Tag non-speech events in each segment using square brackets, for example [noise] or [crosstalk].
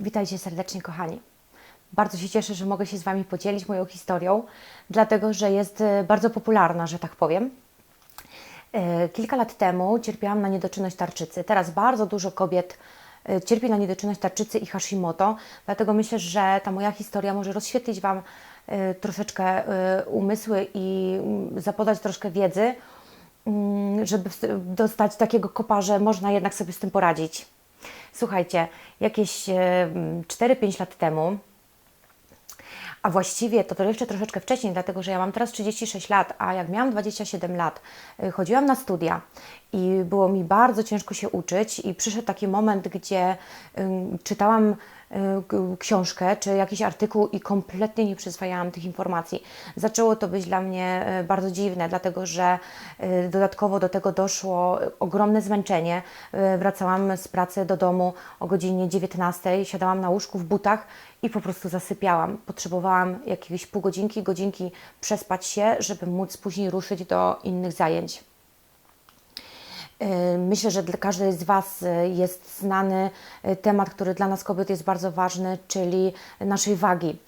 Witajcie serdecznie, kochani. Bardzo się cieszę, że mogę się z Wami podzielić moją historią, dlatego że jest e, bardzo popularna, że tak powiem. E, Kilka lat temu cierpiałam na niedoczynność tarczycy. Teraz bardzo dużo kobiet e, cierpi na niedoczynność tarczycy i Hashimoto, dlatego myślę, że ta moja historia może rozświetlić Wam troszeczkę umysły i mm, zapodać troszkę wiedzy, mm, żeby dostać takiego kopa, że można jednak sobie z tym poradzić. Słuchajcie, jakieś e, mm, 4-5 lat temu, a właściwie to, to jeszcze troszeczkę wcześniej, dlatego że ja mam teraz 36 lat, a jak miałam 27 lat, y, chodziłam na studia i było mi bardzo ciężko się uczyć i przyszedł taki moment, gdzie czytałam książkę czy jakiś artykuł i kompletnie nie przyswajałam tych informacji. Zaczęło to być dla mnie y, bardzo dziwne, dlatego że y, dodatkowo do tego doszło ogromne zmęczenie. Y, Wracałam z pracy do domu o godzinie 19, siadałam na łóżku w butach i po prostu zasypiałam. Potrzebowałam jakieś pół godzinki, godzinki przespać się, żeby móc później ruszyć do innych zajęć. Y, Myślę, że dla każdej z Was y, jest znany y, temat, który dla nas kobiet jest bardzo ważny, czyli naszej wagi.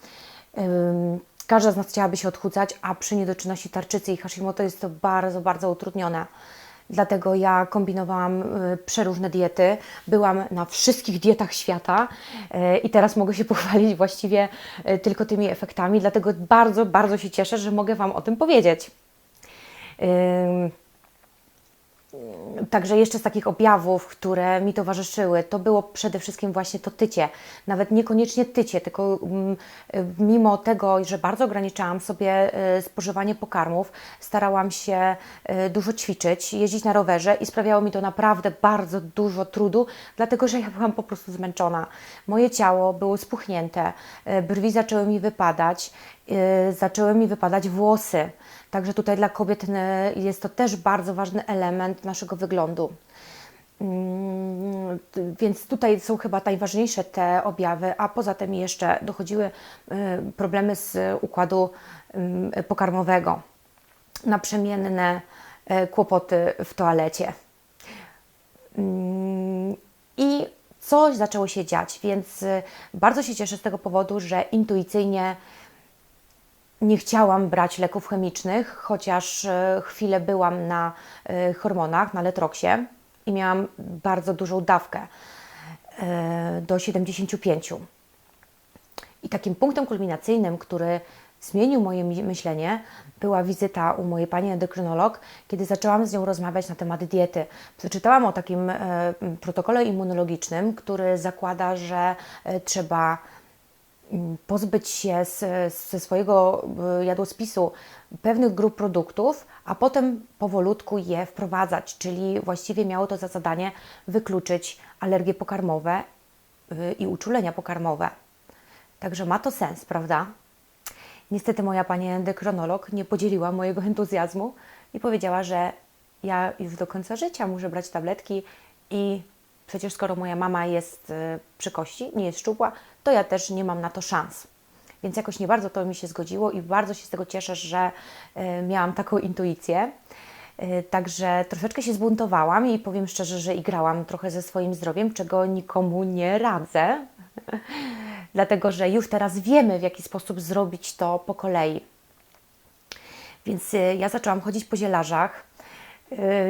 Każda z nas chciałaby się odchudzać, a przy niedoczynności tarczycy i Hashimoto jest to bardzo, bardzo utrudnione. Dlatego ja kombinowałam przeróżne diety, byłam na wszystkich dietach świata i teraz mogę się [laughs] pochwalić właściwie tylko tymi efektami, dlatego bardzo, bardzo się cieszę, że mogę Wam o tym powiedzieć. Także jeszcze z takich objawów, które mi towarzyszyły, to było przede wszystkim właśnie to tycie. Nawet niekoniecznie tycie, tylko mm, y, mimo tego, że bardzo ograniczałam sobie y, spożywanie pokarmów, starałam się y, dużo ćwiczyć, jeździć na rowerze i sprawiało mi to naprawdę bardzo dużo trudu, dlatego że ja byłam po prostu zmęczona. Moje ciało było spuchnięte, brwi zaczęły mi wypadać, zaczęły mi wypadać włosy. Także tutaj dla kobiet y, jest to też bardzo ważny element naszego wyglądu. Mm, Więc tutaj są chyba najważniejsze te objawy, a poza tym jeszcze dochodziły y, problemy z układu ym, pokarmowego, naprzemienne y, kłopoty w toalecie. Mm, I coś zaczęło się dziać, więc bardzo się cieszę z tego powodu, że intuicyjnie nie chciałam brać leków chemicznych, chociaż e, chwilę byłam na e, hormonach, na letroksie i miałam bardzo dużą dawkę e, do 75. I takim punktem kulminacyjnym, który zmienił moje myślenie, była wizyta u mojej pani endokrynolog, kiedy zaczęłam z nią rozmawiać na temat diety. Przeczytałam o takim protokole immunologicznym, który zakłada, że trzeba pozbyć się z, ze swojego y, jadłospisu pewnych grup produktów, a potem powolutku je wprowadzać, czyli właściwie miało to za zadanie wykluczyć alergie pokarmowe y, i uczulenia pokarmowe. Także ma to sens, prawda? Niestety moja pani endokrynolog nie podzieliła mojego entuzjazmu i powiedziała, że ja już do końca życia muszę brać tabletki i przecież skoro moja mama jest e, przy kości, nie jest szczupła, to ja też nie mam na to szans. Więc jakoś nie bardzo to mi się zgodziło i bardzo się z tego cieszę, że e, miałam taką intuicję. E, Także troszeczkę się zbuntowałam i powiem szczerze, że igrałam trochę ze swoim zdrowiem, czego nikomu nie radzę, [laughs] dlatego że już teraz wiemy, w jaki sposób zrobić to po kolei. Więc y, ja zaczęłam chodzić po zielarzach,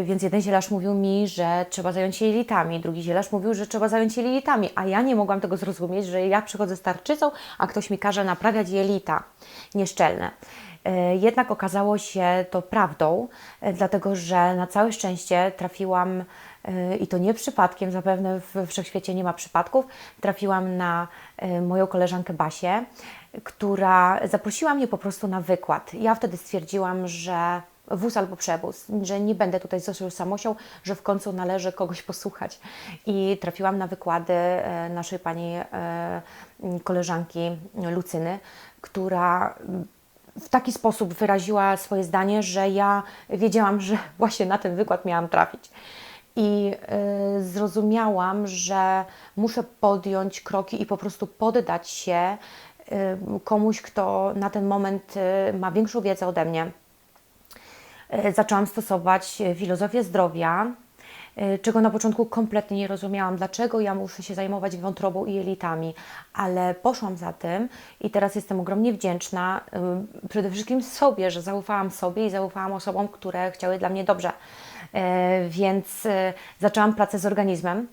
więc jeden zielarz mówił mi, że trzeba zająć się jelitami, drugi zielarz mówił, że trzeba zająć się jelitami, a ja nie mogłam tego zrozumieć, że ja przychodzę z tarczycą, a ktoś mi każe naprawiać jelita nieszczelne. Y, Jednak okazało się to prawdą, y, dlatego że na całe szczęście trafiłam i to nie przypadkiem, zapewne w wszechświecie nie ma przypadków, trafiłam na moją koleżankę Basię, która zaprosiła mnie po prostu na wykład. Ja wtedy stwierdziłam, że wóz albo przewóz, że nie będę tutaj został samosią, że w końcu należy kogoś posłuchać. I trafiłam na wykłady e, naszej pani e, koleżanki Lucyny, która w taki sposób wyraziła swoje zdanie, że ja wiedziałam, że właśnie na ten wykład miałam trafić. I y, zrozumiałam, że muszę podjąć kroki i po prostu poddać się komuś, kto na ten moment ma większą wiedzę ode mnie. Y, Zaczęłam stosować y, filozofię zdrowia, y, czego na początku kompletnie nie rozumiałam, dlaczego ja muszę się zajmować wątrobą i jelitami, ale poszłam za tym i teraz jestem ogromnie wdzięczna przede wszystkim sobie, że zaufałam sobie i zaufałam osobom, które chciały dla mnie dobrze. Więc zaczęłam pracę z organizmem,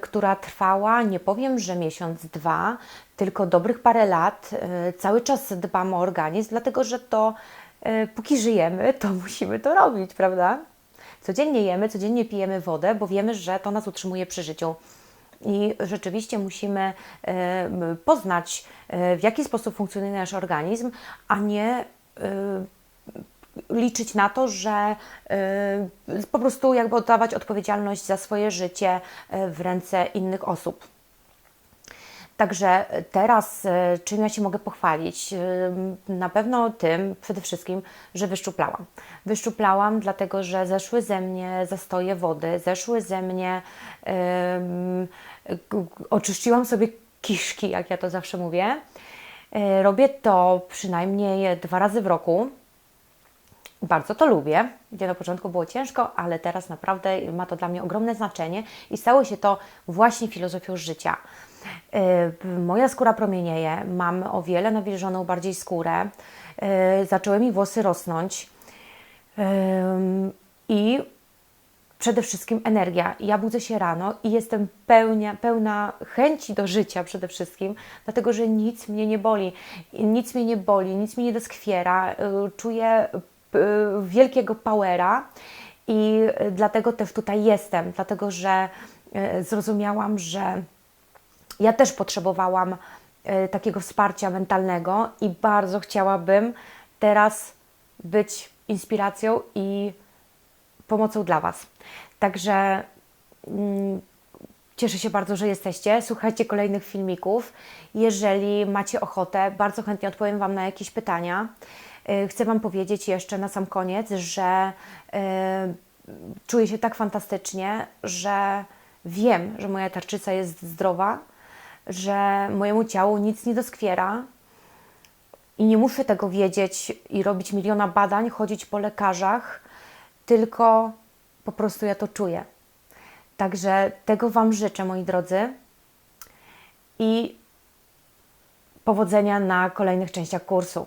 która trwała, nie powiem, że miesiąc, dwa, tylko dobrych parę lat. Cały czas dbam o organizm, dlatego że to póki żyjemy, to [laughs] musimy to robić, prawda? Codziennie jemy, codziennie pijemy wodę, bo wiemy, że to nas utrzymuje przy życiu. I rzeczywiście musimy e, poznać, e, w jaki sposób funkcjonuje nasz organizm, a nie e, liczyć na to, że po prostu jakby oddawać odpowiedzialność za swoje życie w ręce innych osób. Także teraz y, czym ja się mogę pochwalić? Y, Na pewno tym przede wszystkim, że wyszczuplałam. Wyszczuplałam dlatego, że zeszły ze mnie zastoje wody, zeszły ze mnie, g- oczyściłam sobie kiszki, jak ja to zawsze mówię. Robię to przynajmniej dwa razy w roku. Bardzo to lubię, gdzie na początku było ciężko, ale teraz naprawdę ma to dla mnie ogromne znaczenie i stało się to właśnie filozofią życia. Yy, Moja skóra promienieje, mam o wiele nawilżoną bardziej skórę, yy, zaczęły mi włosy rosnąć yy, i przede wszystkim energia. Ja budzę się rano i jestem pełnia, pełna chęci do życia przede wszystkim, dlatego że nic mnie nie boli. Nic mnie nie boli, nic mnie nie doskwiera. Y, Czuję y, wielkiego powera i y, dlatego też tutaj jestem, dlatego że y, zrozumiałam, że ja też potrzebowałam e, takiego wsparcia mentalnego i bardzo chciałabym teraz być inspiracją i pomocą dla Was. Także mm, cieszę się bardzo, że jesteście. Słuchajcie kolejnych filmików. Jeżeli macie ochotę, bardzo chętnie odpowiem Wam na jakieś pytania. E, Chcę Wam powiedzieć jeszcze na sam koniec, że e, czuję się tak fantastycznie, że wiem, że moja tarczyca jest zdrowa, że mojemu ciału nic nie doskwiera i nie muszę tego wiedzieć i robić miliona badań, chodzić po lekarzach, tylko po prostu ja to czuję. Także tego Wam życzę, moi drodzy, i powodzenia na kolejnych częściach kursu.